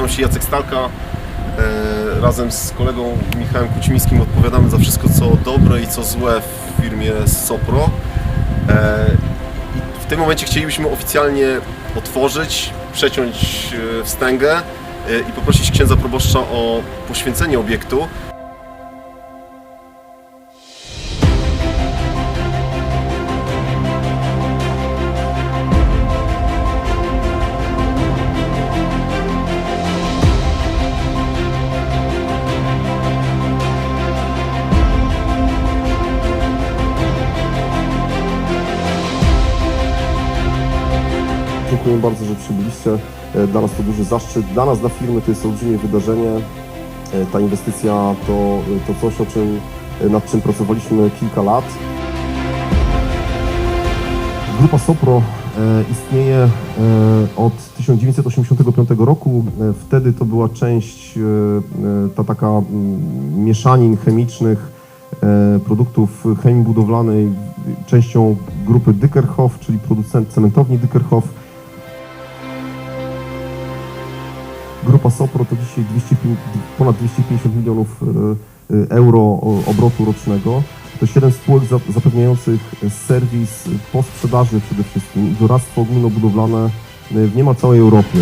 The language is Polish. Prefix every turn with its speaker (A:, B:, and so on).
A: nazywam się Jacek Stalka. E, razem z kolegą Michałem Kucimińskim odpowiadamy za wszystko co dobre i co złe w firmie Sopro. E, i w tym momencie chcielibyśmy oficjalnie otworzyć, przeciąć e, wstęgę i poprosić księdza proboszcza o poświęcenie obiektu.
B: Dziękuję bardzo, że przybyliście. E, Dla nas to duży zaszczyt. Dla nas, dla firmy to jest olbrzymie wydarzenie. E, Ta inwestycja to, to coś, o czym, e, nad czym pracowaliśmy kilka lat. Grupa Sopro e, istnieje e, od 1985 roku. E, Wtedy to była część, e, e, ta taka mieszanin chemicznych e, produktów chemii budowlanej, częścią grupy Dyckerhoff, czyli producent cementowni Dyckerhoff. Grupa Sopro to dzisiaj 205, ponad 250 milionów e, e, euro obrotu rocznego. To 7 spółek za- zapewniających serwis po sprzedaży przede wszystkim doradztwo ogólnobudowlane e, w niemal całej Europie.